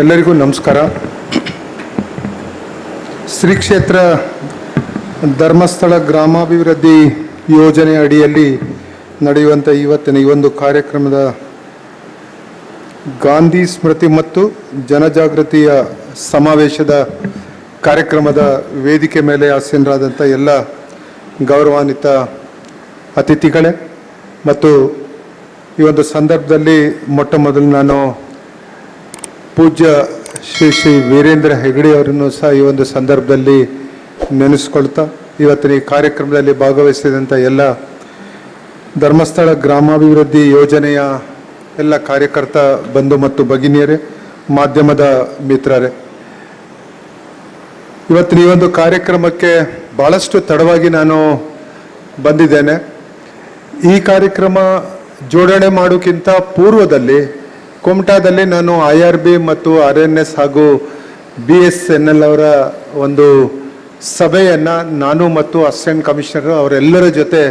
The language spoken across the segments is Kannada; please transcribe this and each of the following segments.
ಎಲ್ಲರಿಗೂ ನಮಸ್ಕಾರ. ಶ್ರೀ ಕ್ಷೇತ್ರ ಧರ್ಮಸ್ಥಳ ಗ್ರಾಮಾಭಿವೃದ್ಧಿ ಯೋಜನೆ ಅಡಿಯಲ್ಲಿ ನಡೆಯುವಂಥ ಇವತ್ತಿನ ಈ ಒಂದು ಕಾರ್ಯಕ್ರಮದ ಗಾಂಧಿ ಸ್ಮೃತಿ ಮತ್ತು ಜನಜಾಗೃತಿಯ ಸಮಾವೇಶದ ಕಾರ್ಯಕ್ರಮದ ವೇದಿಕೆ ಮೇಲೆ ಆಸೀನರಾದಂಥ ಎಲ್ಲ ಗೌರವಾನ್ವಿತ ಅತಿಥಿಗಳೇ, ಮತ್ತು ಈ ಒಂದು ಸಂದರ್ಭದಲ್ಲಿ ಮೊಟ್ಟ ಮೊದಲು ನಾನು ಪೂಜ್ಯ ಶ್ರೀ ಶ್ರೀ ವೀರೇಂದ್ರ ಹೆಗಡೆ ಅವರನ್ನು ಸಹ ಈ ಒಂದು ಸಂದರ್ಭದಲ್ಲಿ ನೆನೆಸ್ಕೊಳ್ತಾ ಇವತ್ತಿನ ಈ ಕಾರ್ಯಕ್ರಮದಲ್ಲಿ ಭಾಗವಹಿಸಿದಂಥ ಎಲ್ಲ ಧರ್ಮಸ್ಥಳ ಗ್ರಾಮಾಭಿವೃದ್ಧಿ ಯೋಜನೆಯ ಎಲ್ಲ ಕಾರ್ಯಕರ್ತ ಬಂಧು ಮತ್ತು ಭಗಿನಿಯರೇ, ಮಾಧ್ಯಮದ ಮಿತ್ರರೇ. ಇವತ್ತಿನ ಈ ಒಂದು ಕಾರ್ಯಕ್ರಮಕ್ಕೆ ಭಾಳಷ್ಟು ತಡವಾಗಿ ನಾನು ಬಂದಿದ್ದೇನೆ. ಈ ಕಾರ್ಯಕ್ರಮ ಜೋಡಣೆ ಮಾಡೋಕ್ಕಿಂತ ಪೂರ್ವದಲ್ಲಿ ಕುಮಟಾದಲ್ಲಿ ನಾನು ಐ ಆರ್ ಬಿ ಮತ್ತು ಆರ್ ಎನ್ ಎಸ್ ಹಾಗೂ ಬಿ ಎಸ್ ಎನ್ ಎಲ್ ಅವರ ಒಂದು ಸಭೆಯನ್ನು ನಾನು ಮತ್ತು ಅಸಿಸ್ಟೆಂಟ್ ಕಮಿಷನರ್ ಅವರೆಲ್ಲರ ಜೊತೆ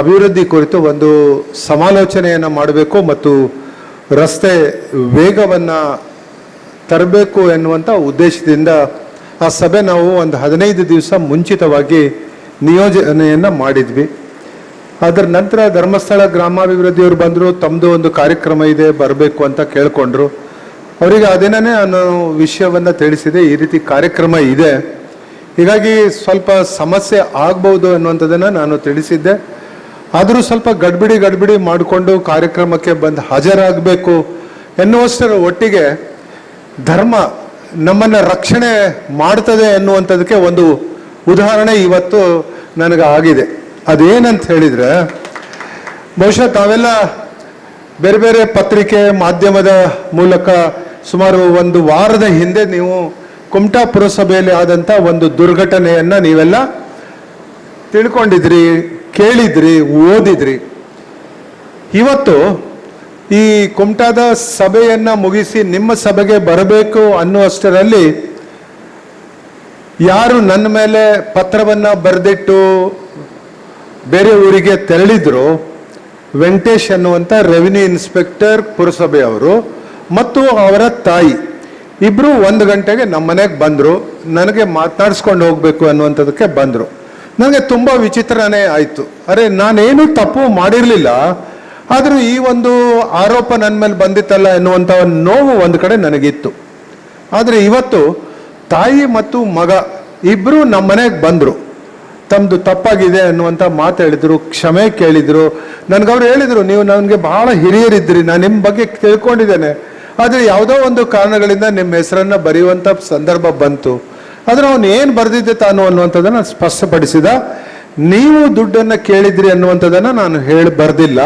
ಅಭಿವೃದ್ಧಿ ಕುರಿತು ಒಂದು ಸಮಾಲೋಚನೆಯನ್ನು ಮಾಡಬೇಕು ಮತ್ತು ರಸ್ತೆ ವೇಗವನ್ನು ತರಬೇಕು ಎನ್ನುವಂಥ ಉದ್ದೇಶದಿಂದ ಆ ಸಭೆ ನಾವು ಒಂದು ಹದಿನೈದು ದಿವಸ ಮುಂಚಿತವಾಗಿ ನಿಯೋಜನೆಯನ್ನು ಮಾಡಿದ್ವಿ. ಅದರ ನಂತರ ಧರ್ಮಸ್ಥಳ ಗ್ರಾಮಾಭಿವೃದ್ಧಿಯವರು ಬಂದರು ತಮ್ಮದು ಒಂದು ಕಾರ್ಯಕ್ರಮ ಇದೆ, ಬರಬೇಕು ಅಂತ ಕೇಳಿಕೊಂಡ್ರು. ಅವರಿಗೆ ಅದೇನೇ ನಾನು ವಿಷಯವನ್ನು ತಿಳಿಸಿದೆ, ಈ ರೀತಿ ಕಾರ್ಯಕ್ರಮ ಇದೆ. ಹೀಗಾಗಿ ಸ್ವಲ್ಪ ಸಮಸ್ಯೆ ಆಗ್ಬೋದು ಅನ್ನುವಂಥದ್ದನ್ನು ನಾನು ತಿಳಿಸಿದ್ದೆ. ಆದರೂ ಸ್ವಲ್ಪ ಗಡ್ಬಿಡಿ ಗಡ್ಬಿಡಿ ಮಾಡಿಕೊಂಡು ಕಾರ್ಯಕ್ರಮಕ್ಕೆ ಬಂದು ಹಾಜರಾಗಬೇಕು ಎನ್ನುವಷ್ಟರ ಒಟ್ಟಿಗೆ ಧರ್ಮ ನಮ್ಮನ್ನು ರಕ್ಷಣೆ ಮಾಡ್ತದೆ ಎನ್ನುವಂಥದಕ್ಕೆ ಒಂದು ಉದಾಹರಣೆ ಇವತ್ತು ನನಗೆ ಆಗಿದೆ. ಅದೇನಂತ ಹೇಳಿದ್ರೆ, ಬಹುಶಃ ತಾವೆಲ್ಲ ಬೇರೆ ಬೇರೆ ಪತ್ರಿಕೆ ಮಾಧ್ಯಮದ ಮೂಲಕ ಸುಮಾರು ಒಂದು ವಾರದ ಹಿಂದೆ ನೀವು ಕುಮಟಾ ಪುರಸಭೆಯಲ್ಲಿ ಆದಂಥ ಒಂದು ದುರ್ಘಟನೆಯನ್ನ ನೀವೆಲ್ಲ ತಿಳ್ಕೊಂಡಿದ್ರಿ, ಕೇಳಿದ್ರಿ, ಓದಿದ್ರಿ. ಇವತ್ತು ಈ ಕುಮಟಾದ ಸಭೆಯನ್ನ ಮುಗಿಸಿ ನಿಮ್ಮ ಸಭೆಗೆ ಬರಬೇಕು ಅನ್ನುವಷ್ಟರಲ್ಲಿ ಯಾರು ನನ್ನ ಮೇಲೆ ಪತ್ರವನ್ನ ಬರೆದಿಟ್ಟು ಬೇರೆ ಊರಿಗೆ ತೆರಳಿದ್ರು, ವೆಂಕಟೇಶ್ ಅನ್ನುವಂಥ ರೆವಿನ್ಯೂ ಇನ್ಸ್ಪೆಕ್ಟರ್ ಪುರಸಭೆಯವರು ಮತ್ತು ಅವರ ತಾಯಿ. ಇಬ್ಬರು ಒಂದು ಗಂಟೆಗೆ ನಮ್ಮ ಮನೆಗೆ ಬಂದರು, ನನಗೆ ಮಾತನಾಡಿಸ್ಕೊಂಡು ಹೋಗಬೇಕು ಅನ್ನುವಂಥದ್ದಕ್ಕೆ ಬಂದರು. ನನಗೆ ತುಂಬ ವಿಚಿತ್ರನೇ ಆಯಿತು. ಅರೆ, ನಾನೇನು ತಪ್ಪು ಮಾಡಿರಲಿಲ್ಲ, ಆದರೂ ಈ ಒಂದು ಆರೋಪ ನನ್ನ ಮೇಲೆ ಬಂದಿತ್ತಲ್ಲ ಎನ್ನುವಂಥ ನೋವು ಒಂದು ಕಡೆ ನನಗಿತ್ತು. ಆದರೆ ಇವತ್ತು ತಾಯಿ ಮತ್ತು ಮಗ ಇಬ್ಬರು ನಮ್ಮ ಮನೆಗೆ ಬಂದರು. ತಮ್ಮದು ತಪ್ಪಾಗಿದೆ ಅನ್ನುವಂಥ ಮಾತು ಹೇಳಿದರು, ಕ್ಷಮೆ ಕೇಳಿದರು. ನನಗವ್ರು ಹೇಳಿದರು, ನೀವು ನನಗೆ ಬಹಳ ಹಿರಿಯರಿದ್ರಿ ನಾನು ನಿಮ್ಮ ಬಗ್ಗೆ ತಿಳ್ಕೊಂಡಿದ್ದೇನೆ. ಆದರೆ ಯಾವುದೋ ಒಂದು ಕಾರಣಗಳಿಂದ ನಿಮ್ಮ ಹೆಸರನ್ನು ಬರೆಯುವಂಥ ಸಂದರ್ಭ ಬಂತು. ಆದರೆ ಅವನು ಏನು ಬರೆದಿದ್ದೆ ತಾನು ಅನ್ನುವಂಥದ್ದನ್ನು ಸ್ಪಷ್ಟಪಡಿಸಿದ. ನೀವು ದುಡ್ಡನ್ನು ಕೇಳಿದ್ರಿ ಅನ್ನುವಂಥದ್ದನ್ನು ನಾನು ಹೇಳಿ ಬರೆದಿಲ್ಲ.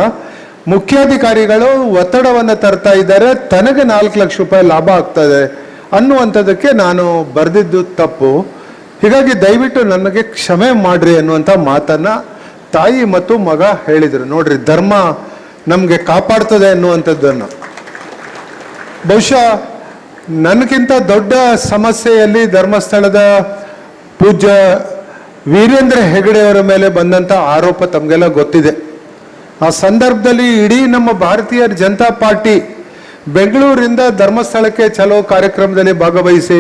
ಮುಖ್ಯಾಧಿಕಾರಿಗಳು ಒತ್ತಡವನ್ನು ತರ್ತಾ ಇದ್ದಾರೆ, ತನಗೆ ನಾಲ್ಕು ಲಕ್ಷ ರೂಪಾಯಿ ಲಾಭ ಆಗ್ತದೆ ಅನ್ನುವಂಥದ್ದಕ್ಕೆ ನಾನು ಬರೆದಿದ್ದು ತಪ್ಪು. ಹೀಗಾಗಿ ದಯವಿಟ್ಟು ನನಗೆ ಕ್ಷಮೆ ಮಾಡ್ರಿ ಅನ್ನುವಂಥ ಮಾತನ್ನ ತಾಯಿ ಮತ್ತು ಮಗ ಹೇಳಿದರು. ನೋಡ್ರಿ, ಧರ್ಮ ನಮಗೆ ಕಾಪಾಡ್ತದೆ ಅನ್ನುವಂಥದ್ದನ್ನು. ಬಹುಶಃ ನನಗಿಂತ ದೊಡ್ಡ ಸಮಸ್ಯೆಯಲ್ಲಿ ಧರ್ಮಸ್ಥಳದ ಪೂಜ್ಯ ವೀರೇಂದ್ರ ಹೆಗಡೆಯವರ ಮೇಲೆ ಬಂದಂಥ ಆರೋಪ ತಮಗೆಲ್ಲ ಗೊತ್ತಿದೆ. ಆ ಸಂದರ್ಭದಲ್ಲಿ ಇಡೀ ನಮ್ಮ ಭಾರತೀಯ ಜನತಾ ಪಾರ್ಟಿ ಬೆಂಗಳೂರಿಂದ ಧರ್ಮಸ್ಥಳಕ್ಕೆ ಚಲೋ ಕಾರ್ಯಕ್ರಮದಲ್ಲಿ ಭಾಗವಹಿಸಿ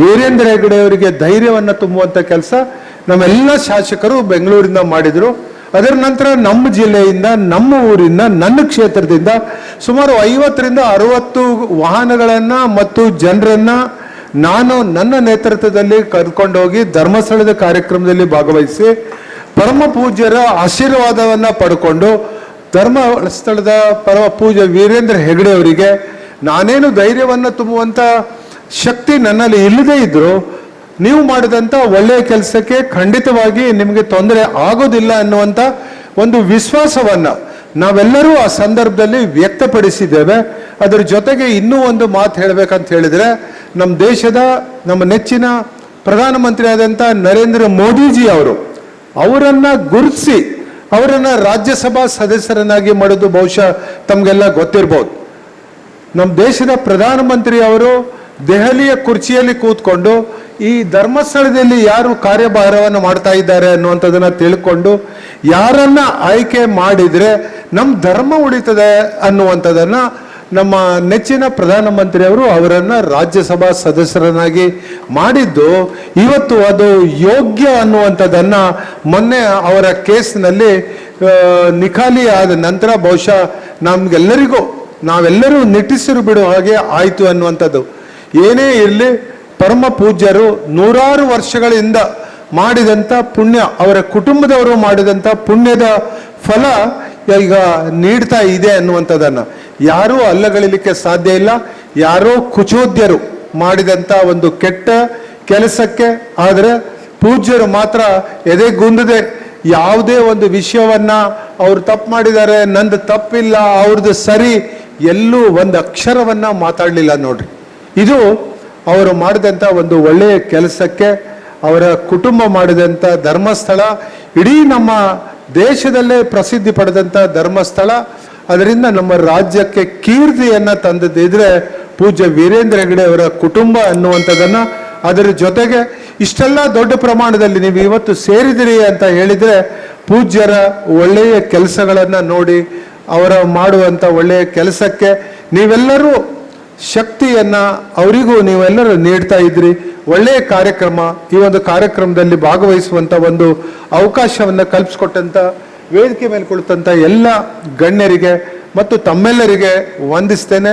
ವೀರೇಂದ್ರ ಹೆಗಡೆ ಅವರಿಗೆ ಧೈರ್ಯವನ್ನು ತುಂಬುವಂಥ ಕೆಲಸ ನಮ್ಮೆಲ್ಲ ಶಾಸಕರು ಬೆಂಗಳೂರಿಂದ ಮಾಡಿದರು. ಅದರ ನಂತರ ನಮ್ಮ ಜಿಲ್ಲೆಯಿಂದ, ನಮ್ಮ ಊರಿಂದ, ನನ್ನ ಕ್ಷೇತ್ರದಿಂದ ಸುಮಾರು ಐವತ್ತರಿಂದ ಅರವತ್ತು ವಾಹನಗಳನ್ನು ಮತ್ತು ಜನರನ್ನು ನಾನು ನನ್ನ ನೇತೃತ್ವದಲ್ಲಿ ಕರ್ಕೊಂಡೋಗಿ ಧರ್ಮಸ್ಥಳದ ಕಾರ್ಯಕ್ರಮದಲ್ಲಿ ಭಾಗವಹಿಸಿ ಪರಮ ಪೂಜ್ಯರ ಆಶೀರ್ವಾದವನ್ನು ಪಡ್ಕೊಂಡು ಧರ್ಮಸ್ಥಳದ ಪರಮ ಪೂಜ್ಯ ವೀರೇಂದ್ರ ಹೆಗಡೆ ಅವರಿಗೆ ನಾನೇನು ಧೈರ್ಯವನ್ನು ತುಂಬುವಂಥ ಶಕ್ತಿ ನನ್ನಲ್ಲಿ ಇಲ್ಲದೇ ಇದ್ದರೂ ನೀವು ಮಾಡಿದಂಥ ಒಳ್ಳೆಯ ಕೆಲಸಕ್ಕೆ ಖಂಡಿತವಾಗಿ ನಿಮಗೆ ತೊಂದರೆ ಆಗೋದಿಲ್ಲ ಅನ್ನುವಂಥ ಒಂದು ವಿಶ್ವಾಸವನ್ನು ನಾವೆಲ್ಲರೂ ಆ ಸಂದರ್ಭದಲ್ಲಿ ವ್ಯಕ್ತಪಡಿಸಿದ್ದೇವೆ. ಅದರ ಜೊತೆಗೆ ಇನ್ನೂ ಒಂದು ಮಾತು ಹೇಳಬೇಕಂತ ಹೇಳಿದರೆ, ನಮ್ಮ ದೇಶದ, ನಮ್ಮ ನೆಚ್ಚಿನ ಪ್ರಧಾನಮಂತ್ರಿ ಆದಂಥ ನರೇಂದ್ರ ಮೋದಿಜಿ ಅವರು ಅವರನ್ನು ಗುರುತಿಸಿ ಅವರನ್ನು ರಾಜ್ಯಸಭಾ ಸದಸ್ಯರನ್ನಾಗಿ ಮಾಡೋದು ಬಹುಶಃ ತಮಗೆಲ್ಲ ಗೊತ್ತಿರ್ಬೋದು. ನಮ್ಮ ದೇಶದ ಪ್ರಧಾನಮಂತ್ರಿ ಅವರು ದೆಹಲಿಯ ಕುರ್ಚಿಯಲ್ಲಿ ಕೂತ್ಕೊಂಡು ಈ ಧರ್ಮಸ್ಥಳದಲ್ಲಿ ಯಾರು ಕಾರ್ಯಭಾರವನ್ನು ಮಾಡ್ತಾ ಇದ್ದಾರೆ ಅನ್ನುವಂಥದ್ದನ್ನು ತಿಳ್ಕೊಂಡು ಯಾರನ್ನ ಆಯ್ಕೆ ಮಾಡಿದ್ರೆ ನಮ್ಮ ಧರ್ಮ ಉಳಿತದೆ ಅನ್ನುವಂಥದ್ದನ್ನು ನಮ್ಮ ನೆಚ್ಚಿನ ಪ್ರಧಾನಮಂತ್ರಿಯವರು ಅವರನ್ನು ರಾಜ್ಯಸಭಾ ಸದಸ್ಯರನ್ನಾಗಿ ಮಾಡಿದ್ದು, ಇವತ್ತು ಅದು ಯೋಗ್ಯ ಅನ್ನುವಂಥದ್ದನ್ನು ಮೊನ್ನೆ ಅವರ ಕೇಸ್ನಲ್ಲಿ ನಿಖಾಲಿ ಆದ ನಂತರ ಬಹುಶಃ ನಮಗೆಲ್ಲರಿಗೂ, ನಾವೆಲ್ಲರೂ ನಿಟ್ಟಿಸಿರು ಬಿಡುವ ಹಾಗೆ ಆಯಿತು ಅನ್ನುವಂಥದ್ದು. ಏನೇ ಇರಲಿ ಪರಮ ಪೂಜ್ಯರು ನೂರಾರು ವರ್ಷಗಳಿಂದ ಮಾಡಿದಂಥ ಪುಣ್ಯ, ಅವರ ಕುಟುಂಬದವರು ಮಾಡಿದಂಥ ಪುಣ್ಯದ ಫಲ ಈಗ ನೀಡ್ತಾ ಇದೆ ಅನ್ನುವಂಥದ್ದನ್ನು. ಯಾರೂ ಅಲ್ಲಗಳಿಲಿಕ್ಕೆ ಸಾಧ್ಯ ಇಲ್ಲ. ಯಾರೋ ಕುಚೋದ್ಯರು ಮಾಡಿದಂಥ ಒಂದು ಕೆಟ್ಟ ಕೆಲಸಕ್ಕೆ ಆದರೆ ಪೂಜ್ಯರು ಮಾತ್ರ ಎದೆಗುಂದದೆ ಯಾವುದೇ ಒಂದು ವಿಷಯವನ್ನ ಅವ್ರು ತಪ್ಪು ಮಾಡಿದ್ದಾರೆ, ನಂದು ತಪ್ಪಿಲ್ಲ, ಅವ್ರದ್ದು ಸರಿ, ಎಲ್ಲೂ ಒಂದು ಅಕ್ಷರವನ್ನ ಮಾತಾಡಲಿಲ್ಲ ನೋಡ್ರಿ. ಇದು ಅವರು ಮಾಡಿದಂಥ ಒಂದು ಒಳ್ಳೆಯ ಕೆಲಸಕ್ಕೆ, ಅವರ ಕುಟುಂಬ ಮಾಡಿದಂಥ ಧರ್ಮಸ್ಥಳ, ಇಡೀ ನಮ್ಮ ದೇಶದಲ್ಲೇ ಪ್ರಸಿದ್ಧಿ ಪಡೆದಂಥ ಧರ್ಮಸ್ಥಳ. ಅದರಿಂದ ನಮ್ಮ ರಾಜ್ಯಕ್ಕೆ ಕೀರ್ತಿಯನ್ನು ತಂದದ್ದಿದ್ರೆ ಪೂಜ್ಯ ವೀರೇಂದ್ರ ಹೆಗಡೆ ಅವರ ಕುಟುಂಬ ಅನ್ನುವಂಥದ್ದನ್ನು ಅದರ ಜೊತೆಗೆ ಇಷ್ಟೆಲ್ಲ ದೊಡ್ಡ ಪ್ರಮಾಣದಲ್ಲಿ ನೀವು ಇವತ್ತು ಸೇರಿದಿರಿ ಅಂತ ಹೇಳಿದರೆ ಪೂಜ್ಯರ ಒಳ್ಳೆಯ ಕೆಲಸಗಳನ್ನು ನೋಡಿ, ಅವರ ಮಾಡುವಂಥ ಒಳ್ಳೆಯ ಕೆಲಸಕ್ಕೆ ನೀವೆಲ್ಲರೂ ಶಕ್ತಿಯನ್ನ ಅವರಿಗೂ ನೀವೆಲ್ಲರೂ ನೀಡ್ತಾ ಇದ್ರಿ. ಒಳ್ಳೆಯ ಕಾರ್ಯಕ್ರಮ, ಈ ಒಂದು ಕಾರ್ಯಕ್ರಮದಲ್ಲಿ ಭಾಗವಹಿಸುವಂತ ಒಂದು ಅವಕಾಶವನ್ನ ಕಲ್ಪಿಸ್ಕೊಟ್ಟಂತ, ವೇದಿಕೆ ಮೇಲೆ ಕುಳಿತಂಥ ಎಲ್ಲ ಗಣ್ಯರಿಗೆ ಮತ್ತು ತಮ್ಮೆಲ್ಲರಿಗೆ ವಂದಿಸ್ತೇನೆ.